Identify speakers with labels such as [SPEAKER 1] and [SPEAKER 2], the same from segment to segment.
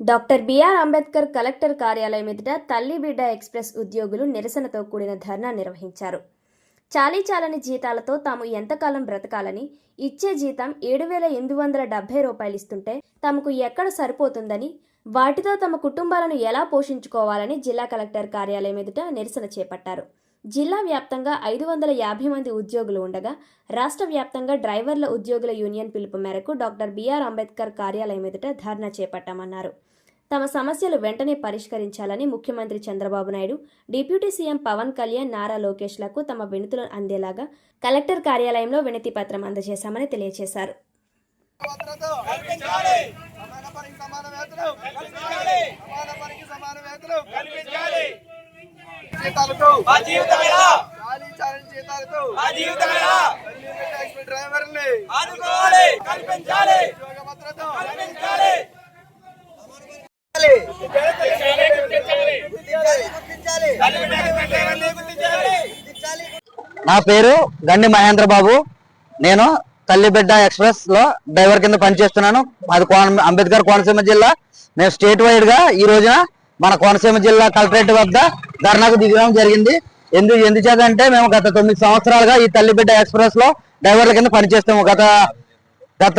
[SPEAKER 1] Doctor BR Ambedkar collector కార్యాలయం ఎదుట తల్లి బిడ్డ ఎక్స్ప్రెస్ ఉద్యోగులు నిరసనతో కూడిన ధర్నా నిర్వహించారు. చాలీ చాలని జీతాలతో తాము ఎంతకాలం బ్రతకాలని ఇచ్చే జీతం ఏడు వేల ఎనిమిది వందల డెబ్బై రూపాయలు ఇస్తుంటే తమకు ఎక్కడ సరిపోతుందని వాటితో తమ కుటుంబాలను ఎలా పోషించుకోవాలని జిల్లా కలెక్టర్ కార్యాలయం ఎదుట నిరసన చేపట్టారు. జిల్లా వ్యాప్తంగా ఐదు వందల యాభై మంది ఉద్యోగులు ఉండగా రాష్ట్ర వ్యాప్తంగా డ్రైవర్ల ఉద్యోగుల యూనియన్ పిలుపు మేరకు డాక్టర్ బిఆర్ అంబేద్కర్ కార్యాలయం ఎదుట ధర్నా చేపట్టామన్నారు. తమ సమస్యలు వెంటనే పరిష్కరించాలని ముఖ్యమంత్రి చంద్రబాబు నాయుడు డిప్యూటీ సీఎం పవన్ కళ్యాణ్ నారా లోకేష్లకు తమ వినతులు అందేలాగా కలెక్టర్ కార్యాలయంలో వినతి పత్రం అందజేశామని తెలియజేశారు
[SPEAKER 2] భద్రత కల్పించాలి సమాన పనికి సమాన వేతనం కల్పించాలి సమాన పనికి సమాన వేతనం
[SPEAKER 3] కల్పించాలి
[SPEAKER 2] జీతాలతో
[SPEAKER 3] మా జీవితమేలా
[SPEAKER 2] ఖాళీ చాలని జీతాలతో
[SPEAKER 3] మా జీవితమేలా
[SPEAKER 2] రైల్వే ట్యాక్సీ డ్రైవర్ని.
[SPEAKER 3] ఆదుకోవాలి కల్పించాలి.
[SPEAKER 2] ఉద్యోగ భద్రత
[SPEAKER 3] కల్పించాలి.
[SPEAKER 2] గుర్తించాలి
[SPEAKER 3] గుర్తించాలి
[SPEAKER 4] నా పేరు గండి మహేంద్ర బాబు. నేను తల్లిబిడ్డ ఎక్స్ప్రెస్లో డ్రైవర్ కింద పనిచేస్తున్నాను. అది కోన- అంబేద్కర్ కోనసీమ జిల్లా. నేను స్టేట్ వైడ్గా ఈ రోజున మన కోనసీమ జిల్లా కలెక్టరేట్ వద్ద ధర్నాకు దిగడం జరిగింది. ఎందు ఎందుచేత అంటే మేము గత తొమ్మిది సంవత్సరాలుగా ఈ తల్లిబిడ్డ ఎక్స్ప్రెస్లో డ్రైవర్ల కింద పనిచేస్తాము. గత గత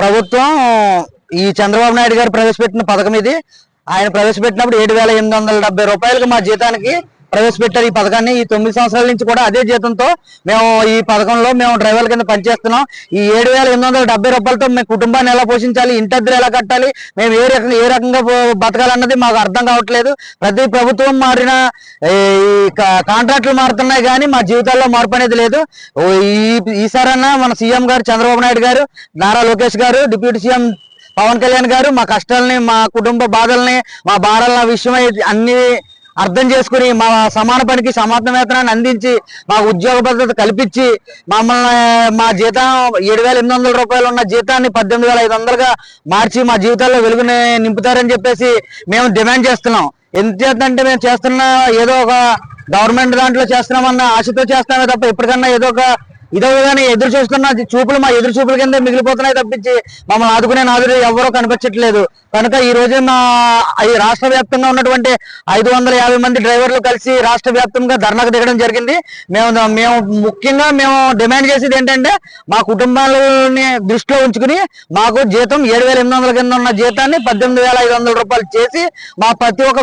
[SPEAKER 4] ప్రభుత్వం ఈ చంద్రబాబు నాయుడు గారు ప్రవేశపెట్టిన పథకం ఇది. ఆయన ప్రవేశపెట్టినప్పుడు ఏడు వేల ఎనిమిది వందల రూపాయలకు మా జీతానికి ప్రవేశపెట్టారు ఈ పథకాన్ని. ఈ తొమ్మిది సంవత్సరాల నుంచి కూడా అదే జీతంతో మేము ఈ పథకంలో మేము డ్రైవర్ల కింద పనిచేస్తున్నాం. ఈ ఏడు వేల ఎనిమిది వందల డెబ్బై రూపాయలతో మేము కుటుంబాన్ని ఎలా పోషించాలి ఇంటద్దరు ఎలా కట్టాలి మేము ఏ రకంగా ఏ రకంగా బతకాలన్నది మాకు అర్థం కావట్లేదు. ప్రతి ప్రభుత్వం మారిన ఈ కా- కాంట్రాక్టులు మారుతున్నాయి కానీ మా జీవితాల్లో మార్పు అనేది లేదు. ఈ ఈసారన్నా మన సీఎం గారు చంద్రబాబు నాయుడు గారు నారా లోకేష్ గారు డిప్యూటీ సీఎం పవన్ కళ్యాణ్ గారు మా కష్టాలని మా కుటుంబ బాధల్ని మా భారాల విషయమై అన్ని అర్థం చేసుకుని మా సమాన పనికి సమాన వేతనాన్ని అందించి మా ఉద్యోగ భద్రత కల్పించి మమ్మల్ని మా జీతం ఏడు వేల ఎనిమిది వందల రూపాయలు ఉన్న జీతాన్ని పద్దెనిమిది వేల ఐదు వందలుగా మార్చి మా జీవితాల్లో వెలుగుని నింపుతారని చెప్పేసి మేము డిమాండ్ చేస్తున్నాం. ఎందుచేతంటే మేము చేస్తున్న ఏదో ఒక గవర్నమెంట్ దాంట్లో చేస్తున్నామన్న ఆశతో చేస్తామే తప్ప ఎప్పటికన్నా ఏదో ఒక ఇదో కానీ ఎదురు చూస్తున్న చూపులు మా ఎదురు చూపుల కింద మిగిలిపోతున్నాయి తప్పించి మమ్మల్ని ఆదుకునే నాదుడు ఎవరో కనిపించట్లేదు. కనుక ఈ రోజు మా ఈ రాష్ట్ర వ్యాప్తంగా ఉన్నటువంటి ఐదు వందల యాభై మంది డ్రైవర్లు కలిసి రాష్ట్ర వ్యాప్తంగా ధర్నాకు దిగడం జరిగింది. మేము మేము ముఖ్యంగా మేము డిమాండ్ చేసేది ఏంటంటే మా కుటుంబాలని దృష్టిలో ఉంచుకుని మాకు జీతం ఏడు వేల ఎనిమిది వందల కింద ఉన్న జీతాన్ని పద్దెనిమిది వేల ఐదు వందల రూపాయలు చేసి మా ప్రతి ఒక్క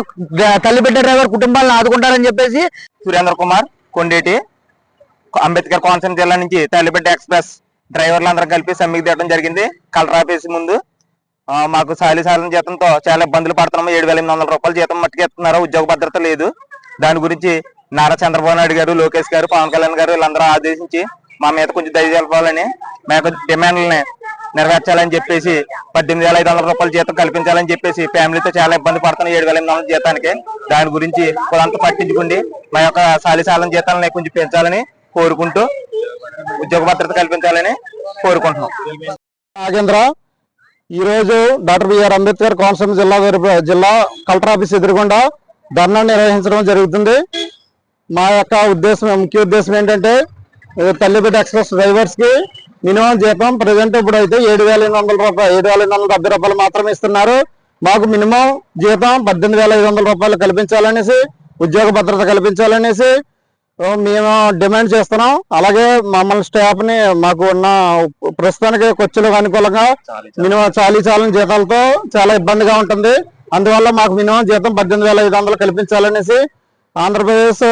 [SPEAKER 4] తల్లిబిడ్డ డ్రైవర్ కుటుంబాలను ఆదుకుంటారని చెప్పేసి
[SPEAKER 5] సురేంద్ర కుమార్ కొండేటి. అంబేద్కర్ కోనసీమ జిల్లా నుంచి తల్లిబిడ్డ ఎక్స్ప్రెస్ డ్రైవర్లు అందరం కలిపి సమ్మెకి తీయడం జరిగింది. కలర్ ఆఫీస్ ముందు మాకు సాలి సాలిన జీతంతో చాలా ఇబ్బందులు పడుతున్నాము. ఏడు వేల ఎనిమిది వందల రూపాయలు జీతం మట్టికిస్తున్నారు ఉద్యోగ భద్రత లేదు. దాని గురించి నారా చంద్రబాబు నాయుడు గారు లోకేష్ గారు పవన్ కళ్యాణ్ గారు వీళ్ళందరూ ఆదేశించి మా మీద కొంచెం దయ తెలపాలని మేము డిమాండ్లని నెరవేర్చాలని చెప్పేసి పద్దెనిమిది వేల ఐదు వందల రూపాయల జీతం కల్పించాలని చెప్పేసి ఫ్యామిలీతో చాలా ఇబ్బంది పడుతున్నాం. ఏడు వేల ఎనిమిది వందల జీతానికి దాని గురించి కొంత పట్టించుకుండి. మా యొక్క సాలి సాలన జీతాలని కొంచెం పెంచాలని కోరుకుంటూ ఉద్యోగ భద్రత కల్పించాలని కోరుకుంటున్నాం.
[SPEAKER 4] నాగేంద్ర ఈరోజు డాక్టర్ బిఆర్ అంబేద్కర్ కోనసీమ జిల్లా జిల్లా కలెక్టర్ ఆఫీస్ ఎదురుగుండా ధర్నా నిర్వహించడం జరుగుతుంది. మా యొక్క ఉద్దేశం ముఖ్య ఉద్దేశం ఏంటంటే తల్లిపేట ఎక్స్ప్రెస్ డ్రైవర్స్కి మినిమం జీతం ప్రజెంట్ ఇప్పుడు అయితే ఏడు వేల ఎనిమిది వందల రూపాయలు ఏడు వేల ఎనిమిది వందల డెబ్బై రూపాయలు మాత్రమే ఇస్తున్నారు. మాకు మినిమం జీతం పద్దెనిమిది వేల ఐదు వందల రూపాయలు కల్పించాలనేసి ఉద్యోగ భద్రత కల్పించాలనేసి మేము డిమాండ్ చేస్తున్నాం. అలాగే మమ్మల్ని స్టాఫ్ని మాకు ఉన్న ప్రస్తుతానికి ఖర్చులకు అనుకూలంగా మినిమం చాలీ చాలని జీతాలతో చాలా ఇబ్బందిగా ఉంటుంది. అందువల్ల మాకు మినిమం జీతం పద్దెనిమిది వేల ఐదు వందలు కల్పించాలనేసి ఆంధ్రప్రదేశ్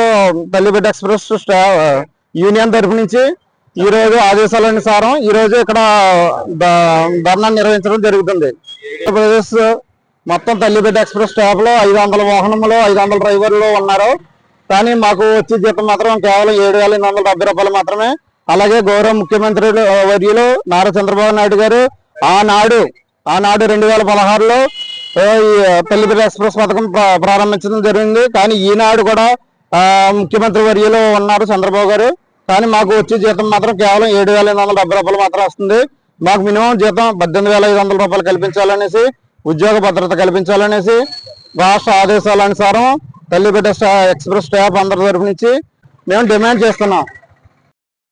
[SPEAKER 4] తల్లిబిడ్డ ఎక్స్ప్రెస్ స్టా యూనియన్ తరఫు నుంచి ఈ రోజు ఆదేశాల అనుసారం ఈ రోజు ఇక్కడ ధర్నా నిర్వహించడం జరుగుతుంది. ఆంధ్రప్రదేశ్ మొత్తం తల్లిబిడ్డ ఎక్స్ప్రెస్ స్టాఫ్లో ఐదు వందల వాహనములు ఐదు వందల డ్రైవర్లు ఉన్నారు. కానీ మాకు వచ్చే జీతం మాత్రం కేవలం ఏడు వేల ఎనిమిది వందల డెబ్బై రూపాయలు మాత్రమే. అలాగే గౌరవ ముఖ్యమంత్రి వర్యులు నారా చంద్రబాబు నాయుడు గారు ఆనాడు ఆనాడు రెండు వేల పదహారులో ఆ, ఈ ఎక్స్ప్రెస్ పథకం ప్రారంభించడం జరిగింది. కానీ ఈనాడు కూడా ముఖ్యమంత్రి వర్యులు ఉన్నారు చంద్రబాబు గారు. కానీ మాకు వచ్చే జీతం మాత్రం కేవలం ఏడు వేల ఎనిమిది వందల డెబ్బై రూపాయలు మాత్రం వస్తుంది. మాకు మినిమం జీతం పద్దెనిమిది వేల ఐదు వందల రూపాయలు కల్పించాలనేసి ఉద్యోగ భద్రత కల్పించాలనేసి రాష్ట్ర ఆదేశాల అనుసారం తల్లిబిడ్డ స్టా- ఎక్స్ప్రెస్ స్టాఫ్ అందరి తరఫు నుంచి మేము డిమాండ్ చేస్తున్నాం.